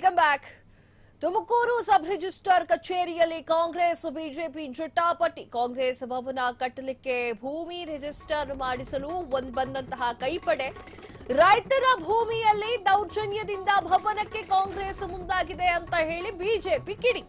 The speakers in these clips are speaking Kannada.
Welcome back Tumakuru sub registrar ಕಚೇರಿಯಲ್ಲಿ ಕಾಂಗ್ರೆಸ್, ಬಿಜೆಪಿ, ಜಟಾಪಟಿ, ಕಾಂಗ್ರೆಸ್ ಭವನ ಕಟ್ಟಲಿಕ್ಕೆ ಭೂಮಿ ರಿಜಿಸ್ಟರ್ ಮಾಡಿಸಲು ಒಂದ್ ಬಂದಂತಹ ಕೈಪಡೆ. ರೈತರ ಭೂಮಿಯಲ್ಲಿ ದೌರ್ಜನ್ಯದಿಂದ ಭವನಕ್ಕೆ ಕಾಂಗ್ರೆಸ್ ಮುಂದಾಗಿದೆ ಅಂತ ಹೇಳಿ ಬಿಜೆಪಿ ಕಿಡಿ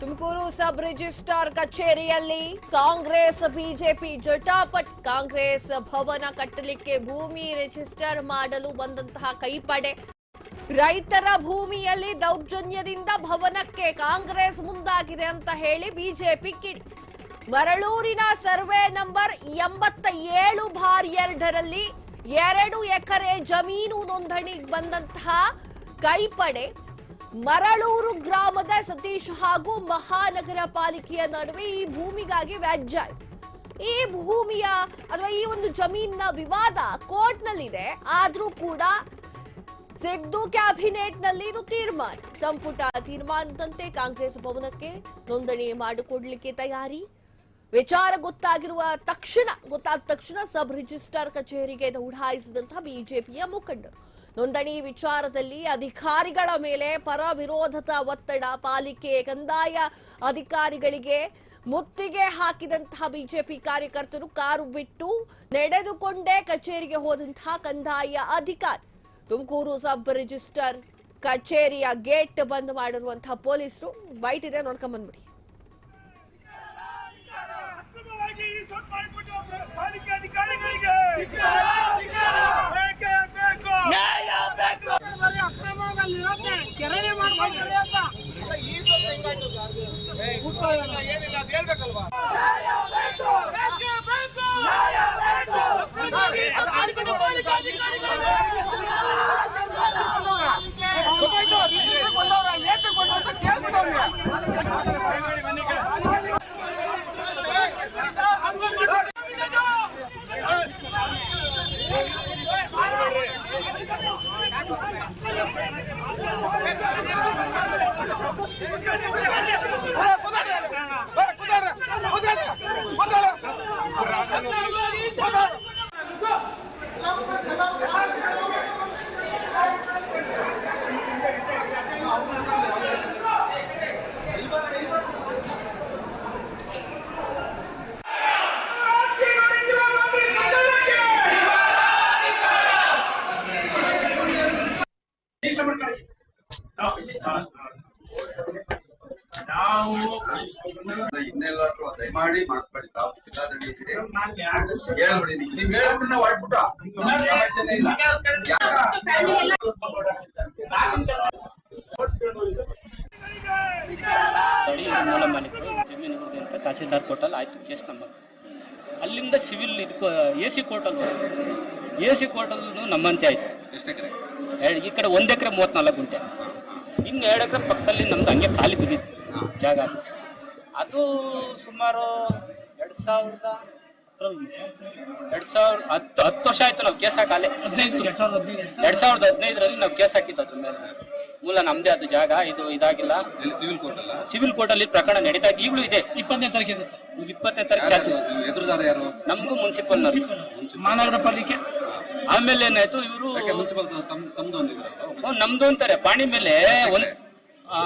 ತುಮಕೂರು ಸಬ್ ರಿಜಿಸ್ಟ್ರಾರ್ ಕಚೇರಿಯಲ್ಲಿ ಕಾಂಗ್ರೆಸ್ ಬಿಜೆಪಿ ಜಟಾಪಟ್. ಕಾಂಗ್ರೆಸ್ ಭವನ ಕಟ್ಟಲಿಕ್ಕೆ ಭೂಮಿ ರಿಜಿಸ್ಟರ್ ಮಾಡಲು ಬಂದಂತಹ ಕೈಪಡೆ. ರೈತರ ಭೂಮಿಯಲ್ಲಿ ದೌರ್ಜನ್ಯದಿಂದ ಭವನಕ್ಕೆ ಕಾಂಗ್ರೆಸ್ ಮುಂದಾಗಿದೆ ಅಂತ ಹೇಳಿ ಬಿಜೆಪಿ ಕಿಡಿ. ಮರಳೂರಿನ ಸರ್ವೆ ನಂಬರ್ ಎಂಬತ್ತ ಏಳು ಬಾರ್ ಎರಡರಲ್ಲಿ ಎರಡು ಎಕರೆ ಜಮೀನು ನೋಂದಣಿಗೆ ಬಂದಂತಹ ಕೈಪಡೆ. ಮರಳೂರು ಗ್ರಾಮದ ಸತೀಶ್ ಹಾಗೂ ಮಹಾನಗರ ಪಾಲಿಕೆಯ ನಡುವೆ ಈ ಭೂಮಿಗಾಗಿ ವ್ಯಾಜ್ಯ. ಈ ಭೂಮಿಯ ಅಥವಾ ಈ ಒಂದು ಜಮೀನಿನ ವಿವಾದ ಕೋರ್ಟ್ನಲ್ಲಿದೆ, ಆದ್ರೂ ಕೂಡ ಸಿದ್ದು ಕ್ಯಾಬಿನೆಟ್ನಲ್ಲಿ ಇದು ತೀರ್ಮಾನ. ಸಂಪುಟ ತೀರ್ಮಾನದಂತೆ ಕಾಂಗ್ರೆಸ್ ಭವನಕ್ಕೆ ನೋಂದಣಿ ಮಾಡಿಕೊಡ್ಲಿಕ್ಕೆ ತಯಾರಿ. ವಿಚಾರ ಗೊತ್ತಾಗಿರುವ ತಕ್ಷಣ, ಗೊತ್ತಾದ ತಕ್ಷಣ ಸಬ್ ರಿಜಿಸ್ಟ್ರಾರ್ ಕಚೇರಿಗೆ ದೌಡಾಯಿಸಿದಂತಹ ಬಿಜೆಪಿಯ ಮುಖಂಡರು ನೋಂದಣಿ ವಿಚಾರದಲ್ಲಿ ಅಧಿಕಾರಿಗಳ ಮೇಲೆ ಪರ ವಿರೋಧದ ಒತ್ತಡ, ಪಾಲಿಕೆ, ಕಂದಾಯ ಅಧಿಕಾರಿಗಳಿಗೆ ಮುತ್ತಿಗೆ ಹಾಕಿದಂತಹ ಬಿಜೆಪಿ ಕಾರ್ಯಕರ್ತರು ಕಾರು ಬಿಟ್ಟು ನಡೆದುಕೊಂಡೇ ಕಚೇರಿಗೆ ಹೋದಂತಹ ಕಂದಾಯ ಅಧಿಕಾರಿ. ತುಮಕೂರು ಸಬ್ ರಿಜಿಸ್ಟರ್ ಕಚೇರಿಯ ಗೇಟ್ ಬಂದ್ ಮಾಡಿರುವಂತಹ ಪೊಲೀಸರು ಬೈಟ್ ಇದೆ ಅಧಿಕಾರಿಗಳಿಗೆ. ಬೇಕೇ ಬೇಕು. ಬರೀ ಅಕ್ರಮದಲ್ಲಿರೋಕೆ ಕೆರೆನೇ ಮಾಡ್ಕೊಳ್ತಾರೆ ಅಂತ ಹೇಳ್ಬೇಕಲ್ವಾ ನಾವು ತಹಸೀಲ್ದಾರ್ ಕೋರ್ಟಲ್ಲಿ ಆಯ್ತು ಕೇಸ್ ನಂಬರ್. ಅಲ್ಲಿಂದ ಸಿವಿಲ್ ಇದಕ್ಕೆ ಎ ಸಿ ಕೋರ್ಟಲ್ಲಿ ಎ ಸಿ ಕೋರ್ಟಲ್ಲೂ ನಮ್ಮಂತೆ ಆಯ್ತು. ಎಕರೆ? ಎರಡು ಈ ಕಡೆ ಒಂದು ಎಕರೆ ಮೂವತ್ನಾಲ್ಕು ಗುಂಟೆ. ಇನ್ನು ಎರಡು ಎಕರೆ ಪಕ್ಕದಲ್ಲಿ ನಮ್ದು ಹಂಗೆ ಖಾಲಿ ಬಿದ್ದಿತ್ತು ಜಾಗ ಅದು. ಅದು ಸುಮಾರು ಎರಡು ಸಾವಿರದ ಎರಡು ಸಾವಿರದ ಹತ್ತು ಹತ್ತು ವರ್ಷ ಆಯ್ತು ನಾವು ಕೇಸ್ ಹಾಕಲೆ ಹದಿನೈದು. ಎರಡು ಸಾವಿರದ ಹದಿನೈದರಲ್ಲಿ ನಾವು ಕೇಸ್ ಹಾಕಿತ್ತು ಅದ್ರ ಮೇಲೆ. ಮೂಲ ನಮ್ದೇ ಅದು ಜಾಗ ಇದು ಇದಾಗಿಲ್ಲ. ಸಿವಿಲ್ ಕೋರ್ಟ್ ಅಲ್ಲ? ಸಿವಿಲ್ ಕೋರ್ಟ್ ಅಲ್ಲಿ ಪ್ರಕರಣ ನಡೀತಾ ಇದೆ ಈಗಲೂ ಇದೆ. ಇಪ್ಪತ್ತನೇ ತಾರೀಕು ಇದೆ ಸರ್. ಇಪ್ಪತ್ತನೇ ತಾರೀಕು ಯಾರು ಎದುರುದಾರ ಯಾರು? ನಮಗೂ ಮುನ್ಸಿಪಲ್. ಮಹಾನಗರ ಪಾಲಿಕೆ? ಆಮೇಲೆ ಏನಾಯ್ತು ಇವರು ನಮ್ದು ಅಂತಾರೆ. ಪಾಣಿ ಮೇಲೆ ಒಂದ್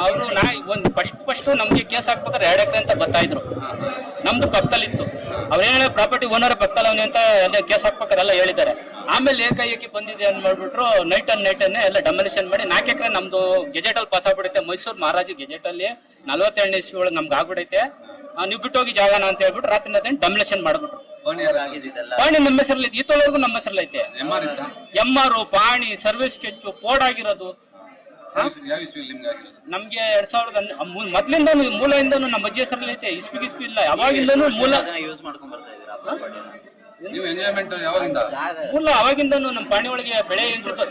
ಅವರು ನಾ ಒಂದ್ ಫಸ್ಟ್ ಫಸ್ಟ್ ನಮ್ಗೆ ಕೇಸ್ ಹಾಕ್ಬೇಕಾದ್ರೆ ಎರಡು ಎಕರೆ ಅಂತ ಬರ್ತಾ ಇದ್ರು. ನಮ್ದು ಪಕ್ಕದಲ್ಲಿತ್ತು. ಇತ್ತು ಅವ್ರೇನ ಪ್ರಾಪರ್ಟಿ ಓನರ್ ಪಕ್ಕದಲ್ಲಿ ಅವನೇ ಅಂತ ಎಲ್ಲ ಕೇಸ್ ಹಾಕ್ಬೇಕಾರೆ ಎಲ್ಲ ಹೇಳಿದ್ದಾರೆ. ಆಮೇಲೆ ಏಕಾಏಕಿ ಬಂದಿದೆ ಅಂತ ಮಾಡ್ಬಿಟ್ರು ನೈಟ್ ಅಂಡ್ ನೈಟ್ ಅನ್ನೇ ಎಲ್ಲ ಡಮಿನೇಷನ್ ಮಾಡಿ ನಾಲ್ಕು ಎಕರೆ ನಮ್ದು ಗೆಜೆಟ್ ಅಲ್ಲಿ ಪಾಸ್ ಆಗ್ಬಿಡುತ್ತೆ. ಮೈಸೂರು ಮಹಾರಾಜ ಗೆಜೆಟ್ ಅಲ್ಲಿ ನಲ್ವತ್ತೆರಡು ಇಸ್ವಿ ಒಳಗೆ ನಮ್ಗೆ ಆಗ್ಬಿಡೈತೆ. ನೀವು ಬಿಟ್ಟೋಗಿ ಜಾಗನ ಅಂತ ಹೇಳ್ಬಿಟ್ಟು ರಾತ್ರಿ ರಾತ್ರಿ ಡಮಿನೇಷನ್ ಮಾಡ್ಬಿಟ್ರು. ಪಾಣಿ ನಮ್ಮ ಹೆಸರಲ್ಲಿ ಈತೊಳವರೆಗೂ ನಮ್ಮ ಹೆಸರಲ್ಲಿ ಐತೆ ಎಂ ಆರ್ ಪಾಣಿ ಸರ್ವಿಸ್ ಸ್ಕೆಚ್ ಪೋಡ್ ಆಗಿರೋದು. ನಿಮ್ಗೆ ಎರಡ್ ಸಾವಿರದ ಮೊದ್ಲಿಂದ ಮೂಲೆಯಿಂದ ನಮ್ಮ ಅಜ್ಜಿ ಹೆಸರಲ್ಲಿ ಐತೆ ಇಸ್ಪಿ ಗಿಸ್ಪಿ ಇಲ್ಲ. ಯಾವಾಗಿಂದನು ಮೂಲ ಯೂಸ್ ಮಾಡ್ಕೊಂಡ್ ಬರ್ತಾ ಇದೀರಾ ಪ್ರಾಪರ್ಟಿನ ನೀವು ಎಂಜಾಯ್ಮೆಂಟ್ ಯಾವಾಗಿಂದ? ಮೂಲ ಅವಾಗಿಂದನು ನಮ್ಮ ಪಾಣಿ ಒಳಗೆ ಬೆಳೆ ಏನಿರ್ತದೆ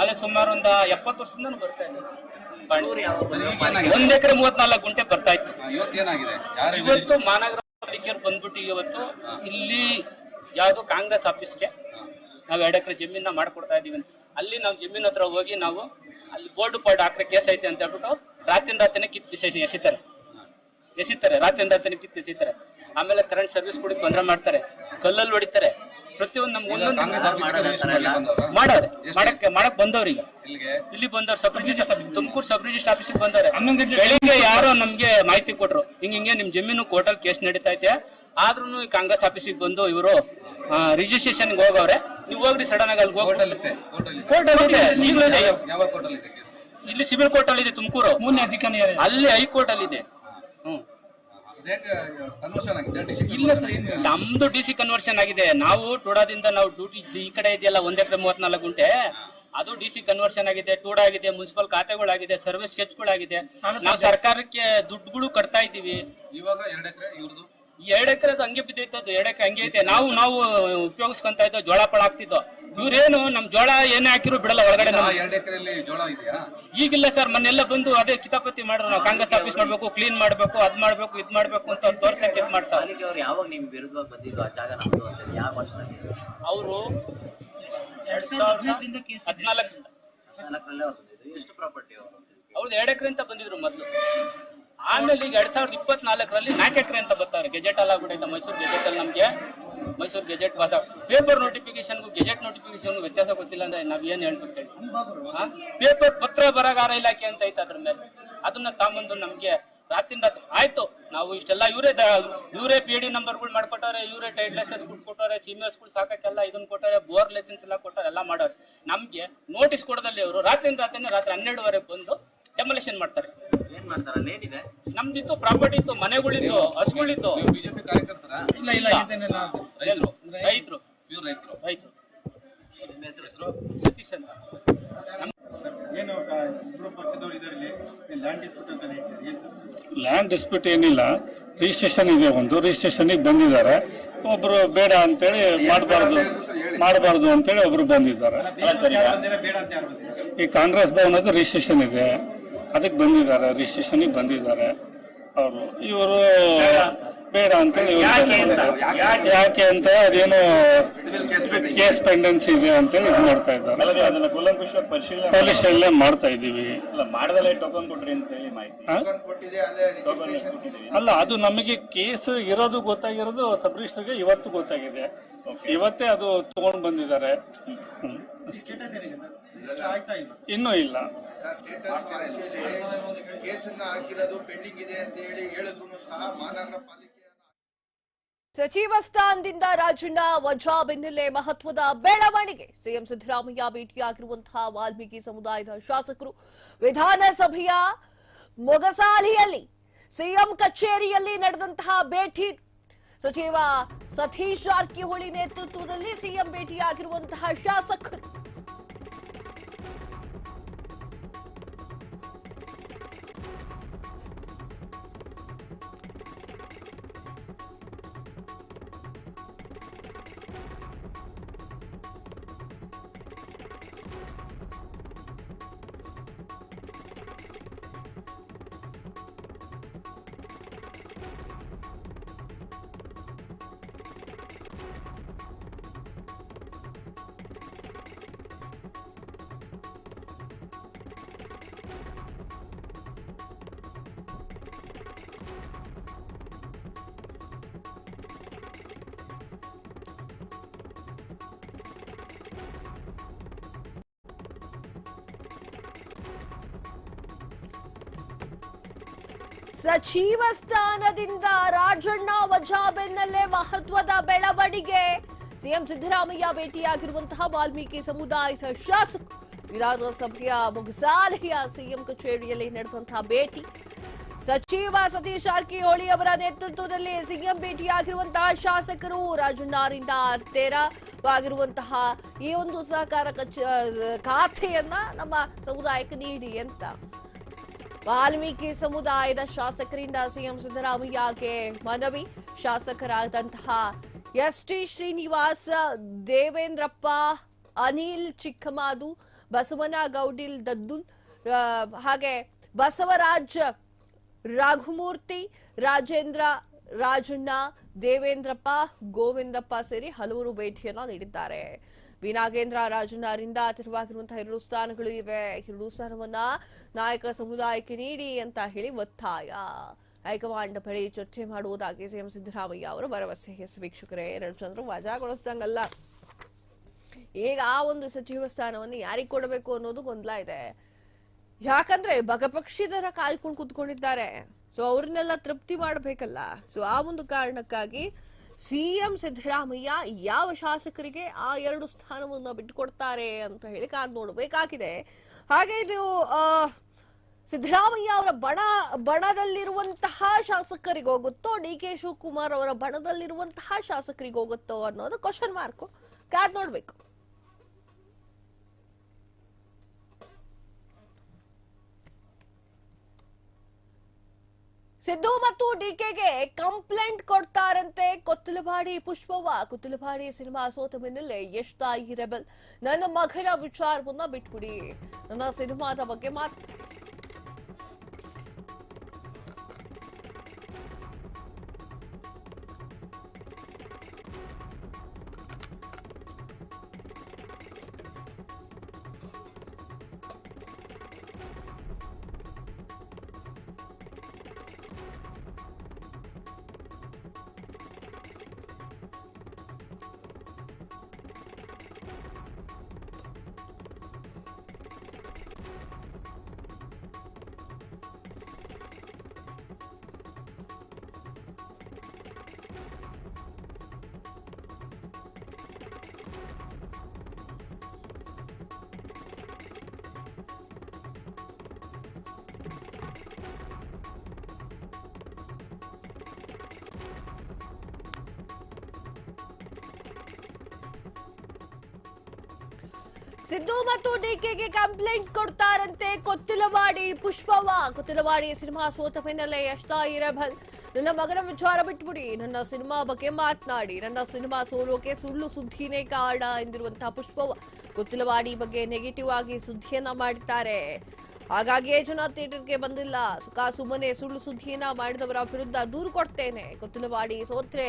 ಆಲೆ ಸುಮಾರು ಒಂದ ಎಪ್ಪತ್ತು ವರ್ಷದಿಂದನು ಬರ್ತಾ ಇದೆ. ಒಂದ್ ಎಕರೆ ಮೂವತ್ನಾಲ್ಕು ಗುಂಟೆ ಬರ್ತಾ ಇತ್ತು. ಇವತ್ತು ಏನಾಗಿದೆ? ಇವತ್ತು ಮಹಾನಗರ ಪಾಲಿಕೆಯವ್ರು ಬಂದ್ಬಿಟ್ಟು ಇವತ್ತು ಇಲ್ಲಿ ಯಾವುದು ಕಾಂಗ್ರೆಸ್ ಆಫೀಸ್ಗೆ ನಾವು ಎರಡು ಎಕರೆ ಜಮೀನ ಮಾಡ್ಕೊಡ್ತಾ ಇದೀವಿ ಅಲ್ಲಿ ನಾವು ಜಮೀನ್ ಹತ್ರ ಹೋಗಿ ನಾವು ಅಲ್ಲಿ ಬೋರ್ಡ್ ಪಾರ್ಡ್ ಹಾಕ್ರೆ ಕೇಸ್ ಐತೆ ಅಂತ ಹೇಳ್ಬಿಟ್ಟು ರಾತ್ರಿ ರಾತ್ರಿನೇ ಕಿತ್ತು ಎಸಿತಾರೆ. ಎಸಿತಾರೆ ರಾತ್ರಿ ರಾತ್ರಿನೇ ಕಿತ್ತು ಎಸಿತಾರೆ ಆಮೇಲೆ ಕರೆಂಟ್ ಸರ್ವಿಸ್ ಕೂಡ ತೊಂದರೆ ಮಾಡ್ತಾರೆ. ಕಲ್ಲಲ್ಲಿ ಹೊಡಿತಾರೆ. ಪ್ರತಿಯೊಂದು ನಮ್ಗೆ ಒಂದೊಂದು. ಬಂದವ್ರಾ? ಮಾಡಕ್ಕೆ ಮಾಡಕ್ ಬಂದವ್ರೀಗ ಇಲ್ಲಿಗೆ ಇಲ್ಲಿ ಬಂದವ್ರು sub register Tumakuru sub register ಆಫೀಸಿಗೆ ಬಂದವ್ರೆ. ಬೆಳಿಗ್ಗೆ ಯಾರೋ ನಮ್ಗೆ ಮಾಹಿತಿ ಕೊಟ್ರು. ಹಿಂಗ ಹಿಂಗೆ ನಿಮ್ ಜಮೀನು ಕೋರ್ಟಲ್ ಕೇಸ್ ನಡೀತಾ ಐತೆ. ಆದ್ರೂ ಕಾಂಗ್ರೆಸ್ ಆಫೀಸಿಗೆ ಬಂದು ಇವರು ರಿಜಿಸ್ಟ್ರೇಷನ್ ಹೋಗವ್ರೆ. ನೀವು ಹೋಗ್ರಿ ಸಡನ್ ಆಗಿ ಅಲ್ಲಿ ಕೋರ್ಟ್ ಇದೆ ಈಗಲೂ ಇದೆ. ಯಾವ- ಯಾವ ಕೋರ್ಟಲ್ಲಿ ಇದೆ ಇಲ್ಲಿ ಸಿವಿಲ್ ಕೋರ್ಟ್ ಅಲ್ಲಿ ಇದೆ ತುಮಕೂರು. ಮುನ್ನೆ ಅಧಿಕಾರಿ ಅಲ್ಲಿ ಹೈಕೋರ್ಟ್ ಅಲ್ಲಿ ಇದೆ ಹ್ಮ್ ಅದೇಗೆ ಕನ್ವರ್ಷನ್ ಆಗಿದೆ ಡಿಸ್ಟ್ರಿಕ್ಟ್ ಇಲ್ಲ ಸರ್ ನಮ್ದು ಡಿ ಸಿ ಕನ್ವರ್ಷನ್ ಆಗಿದೆ. ನಾವು ಟೂಡಾದಿಂದ ನಾವು ಡ್ಯೂಟಿ ಈ ಕಡೆ ಇದೆಯಲ್ಲ ಒಂದ್ ಎಕರೆ ಮೂವತ್ನಾಲ್ಕು ಗುಂಟೆ. ಅದು ಡಿ ಸಿ ಕನ್ವರ್ಷನ್ ಆಗಿದೆ ಟೂಡ ಆಗಿದೆ ಮುನ್ಸಿಪಲ್ ಖಾತೆಗಳಾಗಿದೆ ಸರ್ವಿಸ್ ಸ್ಕೆಚ್ಗಳಾಗಿದೆ ನಾವು ಸರ್ಕಾರಕ್ಕೆ ದುಡ್ಡುಗಳು ಕಟ್ತಾ ಇದ್ದೀವಿ. ಇವಾಗ ಎರಡು ಎಕರೆ ಇವ್ರದ್ದು ಈ ಎಕರೆ ಅದು ಹಂಗೆ ಅದು ಎರಡ್ ಎಕರೆ ಹಂಗೆ ಐತೆ. ನಾವು ನಾವು ಉಪಯೋಗಿಸ್ಕೊಂತ ಇದ್ದೋ ಜೋಳ ಪಳ ಹಾಕ್ತಿದ್ದೋ. ಇವ್ರೇನು ನಮ್ ಜೋಳ ಏನೇ ಹಾಕಿರು ಬಿಡಲ್ಲ ಒಳಗಡೆ. ಎರಡು ಎಕರೆಯಲ್ಲಿ ಜೋಳ ಇದೆಯಾ? ಈಗಿಲ್ಲ ಸರ್ ಮೊನ್ನೆಲ್ಲ ಬಂದು ಅದೇ ಕಿತಾಪತಿ ಮಾಡ್ರು ನಾವು ಕಾಂಗ್ರೆಸ್ ಆಫೀಸ್ ಮಾಡ್ಬೇಕು ಕ್ಲೀನ್ ಮಾಡ್ಬೇಕು ಅದ್ ಮಾಡ್ಬೇಕು ಇದ್ ಮಾಡ್ಬೇಕು ಅಂತ ತೋರ್ಸಕ್ಕೆ ಇದ್ ಮಾಡ್ತಾರೆ. ಪಾಲಿಕೆ ಅವ್ರು ಯಾವಾಗ ನಿಮ್ ವಿರುದ್ಧವಾಗಿ ಬಂದಿದ್ದು ಆ ಜಾಗ ನಮ್ದು ಅಂತ ಯಾವ ವರ್ಷದಲ್ಲಿ? ಅವರು ಎರಡ್ ಸಾವಿರದ ಹದಿನಾಲ್ಕರಿಂದ. ನಾಲ್ಕರಲ್ಲೇ ಅವ್ರು ಬಂದಿದ್ದು. ಎಷ್ಟು ಪ್ರಾಪರ್ಟಿ ಅವರು? ಅವ್ರದ್ದು ಎರಡ್ ಎಕರೆ ಅಂತ ಬಂದಿದ್ರು ಮೊದ್ಲು. ಆಮೇಲೆ ಈಗ ಎರಡ್ ಸಾವಿರದ ಇಪ್ಪತ್ನಾಲ್ಕರಲ್ಲಿ ನಾಲ್ಕು ಎಕರೆ ಅಂತ ಬರ್ತಾರೆ. ಗೆಜೆಟ್ ಅಲ್ಲ ಆಗ್ಬಿಟ್ಟೈತೆ ಮೈಸೂರು ಗೆಜೆಟ್ ಅಲ್ಲಿ ನಮ್ಗೆ. ಮೈಸೂರು ಗೆಜೆಟ್ ವಾತಾವರಣ ಪೇಪರ್ ನೋಟಿಫಿಕೇಶನ್ಗೂ ಗೆಜೆಟ್ ನೋಟಿಫಿಕೇಶನ್ಗೂ ವ್ಯತ್ಯಾಸ ಗೊತ್ತಿಲ್ಲ ಅಂದ್ರೆ ನಾವ್ ಏನ್ ಹೇಳ್ಬೇಕು ಪೇಪರ್ ಪತ್ರ ಬರಗಾರ ಇಲಾಖೆ ಅಂತ ಐತೆ ಅದ್ರ ಮೇಲೆ. ಅದನ್ನ ತಾಂಬಂದು ನಮ್ಗೆ ರಾತ್ರಿ ರಾತ್ರಿ ಆಯ್ತು. ನಾವು ಇಷ್ಟೆಲ್ಲ ಇವರೇ ಇವರೇ ಪಿ ಡಿ ನಂಬರ್ಗಳು ಮಾಡ್ಕೊಟ್ಟಾರೆ ಇವರೇ ಟೈಡ್ ಲೈಸೆನ್ಸ್ ಕೊಟ್ಟಾರೆ ಸಿಮೆಸ್ಗಳು ಸಾಕಕ್ಕೆಲ್ಲ ಇದನ್ನ ಕೊಟ್ಟಾರೆ ಬೋರ್ ಲೈಸೆನ್ಸ್ ಎಲ್ಲ ಕೊಟ್ಟಾರೆ ಎಲ್ಲ ಮಾಡೋರು. ನಮ್ಗೆ ನೋಟಿಸ್ ಕೊಡದಲ್ಲಿ ಅವರು ರಾತ್ರಿ ರಾತ್ರಿ ರಾತ್ರಿ ಹನ್ನೆರಡುವರೆಗೆ ಬಂದು ಡೆಮೊಲೇಷನ್ ಮಾಡ್ತಾರೆ. ನಮ್ದಿತ್ತು ಪ್ರಾಪರ್ಟಿ ಇತ್ತು ಮನೆಗಳಿತ್ತು ಹಸುಗಳಿತ್ತು. ನೀವು ಬಿಜೆಪಿ ಕಾರ್ಯಕರ್ತರ? ಇಲ್ಲ ಇಲ್ಲ ರೈತರು ರೈತರು ಪ್ಯೂರ್ ರೈತರು. ರೈತರು. ಹೆಸರು ಸತೀಶ್ ಅಂತ. ಏನು ಇದರಲ್ಲಿ ಲ್ಯಾಂಡ್ ಡಿಸ್ಪ್ಯೂಟ್ ಅಂತ ಹೇಳ್ತಾರೆ? ಲ್ಯಾಂಡ್ ಡಿಸ್ಪ್ಯೂಟ್ ಏನಿಲ್ಲ. ರಿಜಿಸ್ಟ್ರೇಷನ್ ಇದೆ ಒಂದು. ರಿಜಿಸ್ಟ್ರೇಷನ್ಗೆ ಬಂದಿದ್ದಾರೆ. ಒಬ್ರು ಬೇಡ ಅಂತೇಳಿ ಮಾಡಬಾರ್ದು. ಮಾಡಬಾರ್ದು ಅಂತೇಳಿ ಒಬ್ರು ಬಂದಿದ್ದಾರೆ. ಈ ಕಾಂಗ್ರೆಸ್ ಭವನದ್ದು ರಿಜಿಸ್ಟ್ರೇಷನ್ ಇದೆ. ಅದಕ್ಕೆ ಬಂದಿದ್ದಾರೆ. ರಿಜಿಸ್ಟ್ರೇಷನ್ಗೆ ಬಂದಿದ್ದಾರೆ. ಅವರು. ಇವರು ಬೇಡ ಅಂತ. ಯಾಕೆ ಅಂತ? ಅದೇನು ಕೇಸ್ ಪೆಂಡೆನ್ಸಿ ಇದೆ ಅಂತ ಇದು ಮಾಡ್ತಾ ಇದ್ದಾರೆ. ಅದನ್ನ ಕೂಲಂಕುಷ ಪರಿಶೀಲನೆ ಮಾಡ್ತಾ ಇದ್ದೀವಿ. ಅಲ್ಲ ಅದು ನಮಗೆ ಕೇಸ್ ಇರೋದು ಗೊತ್ತಾಗಿರೋದು ಸಬ್ ರಿಜಿಸ್ಟರ್ಗೆ ಇವತ್ತು ಗೊತ್ತಾಗಿದೆ. ಇವತ್ತೇ ಅದು ತಗೊಂಡ್ ಬಂದಿದ್ದಾರೆ. ಸ್ಟೇಟಸ್ ಏನಿದೆ ಸರ್? ಆಯ್ತಾ ಇಲ್ಲ. ಇನ್ನೂ ಇಲ್ಲ. ಕೇಸನ್ನ ಹಾಕಿರೋದು ಪೆಂಡಿಂಗ್ ಇದೆ ಅಂತ ಹೇಳಿ ಹೇಳಿದ್ರು ಸಹ ಮಹಾನಗರ ಪಾಲಿಕೆ ಸಚಿವ ಸ್ಥಾನದಿಂದ ರಾಜಣ್ಣ ವಜಾ ಬೆನ್ನಲ್ಲೇ ಮಹತ್ವದ ಬೆಳವಣಿಗೆ. ಸಿಎಂ ಸಿದ್ದರಾಮಯ್ಯ ಭೇಟಿಯಾಗಿರುವಂತಹ ವಾಲ್ಮೀಕಿ ಸಮುದಾಯದ ಶಾಸಕರು ವಿಧಾನಸಭೆಯ ಮೊಗಸಾಲಿಯಲ್ಲಿ, ಸಿಎಂ ಕಚೇರಿಯಲ್ಲಿ ನಡೆದಂತಹ ಭೇಟಿ. ಸಚಿವ ಸತೀಶ್ ಜಾರಕಿಹೊಳಿ ನೇತೃತ್ವದಲ್ಲಿ ಸಿಎಂ ಭೇಟಿಯಾಗಿರುವಂತಹ ಶಾಸಕರು ಸಚಿವ ಸ್ಥಾನದಿಂದ ರಾಜಣ್ಣ ವಜಾ ಬೆನ್ನಲ್ಲೇ ಮಹತ್ವದ ಬೆಳವಣಿಗೆ. ಸಿಎಂ ಸಿದ್ದರಾಮಯ್ಯ ಭೇಟಿಯಾಗಿರುವಂತಹ ವಾಲ್ಮೀಕಿ ಸಮುದಾಯದ ಶಾಸಕ, ವಿಧಾನಸಭೆಯ ಮುಗಸಾಲೆಯ ಸಿಎಂ ಕಚೇರಿಯಲ್ಲಿ ನಡೆದಂತಹ ಭೇಟಿ. ಸಚಿವ ಸತೀಶ್ ಜಾರಕಿಹೊಳಿ ಅವರ ನೇತೃತ್ವದಲ್ಲಿ ಸಿಎಂ ಭೇಟಿಯಾಗಿರುವಂತಹ ಶಾಸಕರು ರಾಜಣ್ಣರಿಂದ ತೆರವಾಗಿರುವಂತಹ ಈ ಒಂದು ಸಹಕಾರ ಕಚ ಖಾತೆಯನ್ನ ನಮ್ಮ ಸಮುದಾಯಕ್ಕೆ ನೀಡಿ ಅಂತ. ವಾಲ್ಮೀಕಿ ಸಮುದಾಯದ ಶಾಸಕರಿಂದ ಸಿಎಂ ಸಿದ್ದರಾಮಯ್ಯಗೆ ಮನವಿ. ಶಾಸಕರಾದಂತಹ ಎಸ್ ಟಿ ಶ್ರೀನಿವಾಸ, ದೇವೇಂದ್ರಪ್ಪ, ಅನಿಲ್ ಚಿಕ್ಕಮಾದು ಬಸವನ ಗೌಡಿಲ್ ದದ್ದುಲ್ ಹಾಗೆ ಬಸವರಾಜ್ ರಾಘುಮೂರ್ತಿ, ರಾಜೇಂದ್ರ ರಾಜಣ್ಣ, ದೇವೇಂದ್ರಪ್ಪ, ಗೋವಿಂದಪ್ಪ ಸೇರಿ ಹಲವರು ಭೇಟಿಯನ್ನ ನೀಡಿದ್ದಾರೆ. ವಿ. ನಾಗೇಂದ್ರ ರಾಜಣ್ಣರಿಂದ ತೆರವಾಗಿರುವಂತಹ ಎರಡು ಸ್ಥಾನಗಳು ಇವೆ. ಎರಡು ಸ್ಥಾನವನ್ನ ನಾಯಕ ಸಮುದಾಯಕ್ಕೆ ನೀಡಿ ಅಂತ ಹೇಳಿ ಒತ್ತಾಯ. ಹೈಕಮಾಂಡ್ ಬಳಿ ಚರ್ಚೆ ಮಾಡುವುದಾಗಿ ಸಿಎಂ ಸಿದ್ದರಾಮಯ್ಯ ಅವರು ಭರವಸೆ ಎಸ್ ವೀಕ್ಷಕರೇ ಎರಡು ಚಂದ್ರ ವಜಾಗೊಳಿಸ್ದಂಗಲ್ಲ. ಈಗ ಆ ಒಂದು ಸಚಿವ ಸ್ಥಾನವನ್ನು ಯಾರಿಗೆ ಕೊಡಬೇಕು ಅನ್ನೋದು ಗೊಂದಲ ಇದೆ. ಯಾಕಂದ್ರೆ ಬಗಪಕ್ಷಿದರ ಕಾಯ್ಕೊಂಡು ಕುತ್ಕೊಂಡಿದ್ದಾರೆ. ಸೊ ಅವ್ರನ್ನೆಲ್ಲ ತೃಪ್ತಿ ಮಾಡಬೇಕಲ್ಲ. ಸೊ ಆ ಒಂದು ಕಾರಣಕ್ಕಾಗಿ ಸಿಎಂ ಸಿದ್ದರಾಮಯ್ಯ ಯಾವ ಶಾಸಕರಿಗೆ ಆ ಎರಡು ಸ್ಥಾನವನ್ನು ಬಿಟ್ಟುಕೊಡ್ತಾರೆ ಅಂತ ಹೇಳಿ ಕಾದ್ ನೋಡಬೇಕಾಗಿದೆ. ಹಾಗೆ ಇದು ಸಿದ್ದರಾಮಯ್ಯ ಅವರ ಬಣ, ಬಣದಲ್ಲಿರುವಂತಹ ಶಾಸಕರಿಗೆ ಹೋಗುತ್ತೋ, ಡಿ ಕೆ ಶಿವಕುಮಾರ್ ಅವರ ಬಣದಲ್ಲಿರುವಂತಹ ಶಾಸಕರಿಗೆ ಹೋಗುತ್ತೋ ಅನ್ನೋದು ಕ್ವಶನ್ ಮಾರ್ಕು ಕಾದ್ ನೋಡ್ಬೇಕು. ಸಿದ್ದು ಮತ್ತು ಡಿಕೆಗೆ ಕಂಪ್ಲೇಂಟ್ ಕೊಡ್ತಾರಂತೆ. ಕೊತ್ತಲವಾಡಿ ಪುಷ್ಪವ್ವ. ಕೊತ್ತಲವಾಡಿ ಸಿನಿಮಾ ಸೋತ ಬೆನ್ನಲ್ಲೇ ಎಷ್ಟಾಗಿ ರೆಬಲ್. ನನ್ನ ಮಗನ ವಿಚಾರವನ್ನ ಬಿಟ್ಬಿಡಿ. ನನ್ನ ಸಿನಿಮಾದ ಬಗ್ಗೆ ಮಾತ್ ಸಿದ್ದು ಮತ್ತು ಡಿಕೆಗೆ ಕಂಪ್ಲೇಂಟ್ ಕೊಡ್ತಾರಂತೆ. ಕೊತ್ತಿಲವಾಡಿ ಪುಷ್ಪವ ಕೊತ್ತಿಲವಾಡಿ ಸಿನಿಮಾ ಸೋತ ಬೆನ್ನಲ್ಲೇ ಎಷ್ಟ ಇರಬಲ್ ನನ್ನ ಮಗನ ವಿಚಾರ ಬಿಟ್ಬಿಡಿ. ನನ್ನ ಸಿನಿಮಾ ಬಗ್ಗೆ ಮಾತನಾಡಿ. ನನ್ನ ಸಿನಿಮಾ ಸೋಲೋಕೆ ಸುಳ್ಳು ಸುದ್ದಿನೇ ಕಾರಣ ಎಂದಿರುವಂತಹ ಪುಷ್ಪವ ಕೊತ್ತಿಲವಾಡಿ ಬಗ್ಗೆ ನೆಗೆಟಿವ್ ಆಗಿ ಸುದ್ದಿಯನ್ನ ಮಾಡಿದ್ದಾರೆ ಹಾಗಾಗಿಯೇ ಜನ ಥಿಯೇಟರ್ಗೆ ಬಂದಿಲ್ಲ. ಸುಖ ಸುಮ್ಮನೆ ಸುಳ್ಳು ಸುದ್ದಿಯನ್ನ ಮಾಡಿದವರ ವಿರುದ್ಧ ದೂರು ಕೊಡ್ತೇನೆ. ಗೊತ್ತಿನವಾಡಿ ಸೋತ್ರೆ,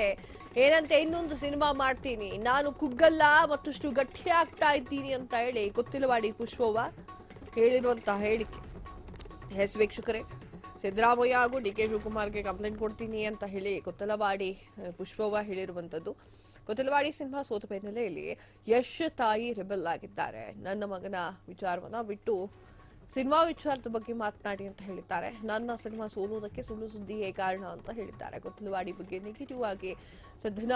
ಏನಂತೆ ಇನ್ನೊಂದು ಸಿನಿಮಾ ಮಾಡ್ತೀನಿ. ನಾನು ಕುಗ್ಗಲ್ಲ, ಮತ್ತಷ್ಟು ಗಟ್ಟಿಯಾಗ್ತಾ ಇದ್ದೀನಿ ಅಂತ ಹೇಳಿ ಗೊತ್ತಿಲವಾಡಿ ಪುಷ್ಪವ್ವ ಹೇಳಿರುವಂತಹ ಹೇಳಿಕೆ. ಎಸ್ ವೀಕ್ಷಕರೇ, ಸಿದ್ದರಾಮಯ್ಯ ಹಾಗೂ ಡಿ ಕೆ ಶಿವಕುಮಾರ್ಗೆ ಕಂಪ್ಲೇಂಟ್ ಕೊಡ್ತೀನಿ ಅಂತ ಹೇಳಿ ಕೊತ್ತಲವಾಡಿ ಪುಷ್ಪವ್ವ ಹೇಳಿರುವಂಥದ್ದು. ಕೊತ್ತಲವಾಡಿ ಸಿನಿಮಾ ಸೋತ ಬೆನ್ನಲೆಯಲ್ಲಿ ಯಶ್ ತಾಯಿ ರೆಬಲ್ ಆಗಿದ್ದಾರೆ. ನನ್ನ ಮಗನ ವಿಚಾರವನ್ನ ಬಿಟ್ಟು ಸಿನಿಮಾ ವಿಚಾರದ ಬಗ್ಗೆ ಮಾತನಾಡಿ ಅಂತ ಹೇಳಿದ್ದಾರೆ. ನನ್ನ ಸಿನಿಮಾ ಸೋಲುವುದಕ್ಕೆ ಸುಳ್ಳು ಸುದ್ದಿಯೇ ಕಾರಣ ಅಂತ ಹೇಳಿದ್ದಾರೆ. ಕೊತ್ತಲವಾಡಿ ಬಗ್ಗೆ ನೆಗೆಟಿವ್ ಆಗಿ ಸದ್ದಿನ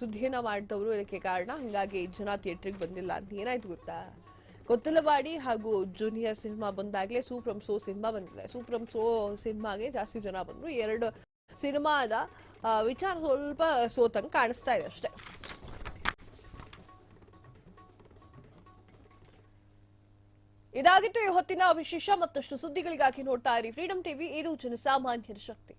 ಸುದ್ದಿಯನ್ನ ಮಾಡಿದವರು ಇದಕ್ಕೆ ಕಾರಣ. ಹಂಗಾಗಿ ಜನ ಥಿಯೇಟ್ರಿಗೆ ಬಂದಿಲ್ಲ ಅಂತ ಏನಾಯ್ತು ಗೊತ್ತಾ? ಕೊತ್ತಲವಾಡಿ ಹಾಗೂ ಜೂನಿಯರ್ ಸಿನಿಮಾ ಬಂದಾಗಲೇ ಸೂಪ್ರಮ್ ಸೋ ಸಿನಿಮಾ ಬಂದಿದೆ. ಸೂಪ್ರಮ್ ಸೋ ಸಿನಿಮಾಗೆ ಜಾಸ್ತಿ ಜನ ಬಂದರು. ಎರಡು ಸಿನಿಮಾದ ವಿಚಾರ ಸ್ವಲ್ಪ ಸೋತಂಗೆ ಕಾಣಿಸ್ತಾ ಇದೆ ಅಷ್ಟೇ. ಇದಾಗಿತ್ತು ಈ ಹೊತ್ತಿನ ವಿಶೇಷ ಮತ್ತಷ್ಟು ಸುದ್ದಿಗಳಿಗಾಗಿ ನೋಡ್ತಾ ಇರಿ. ಫ್ರೀಡಂ ಟಿವಿ ಇದು ಜನಸಾಮಾನ್ಯರ ಶಕ್ತಿ.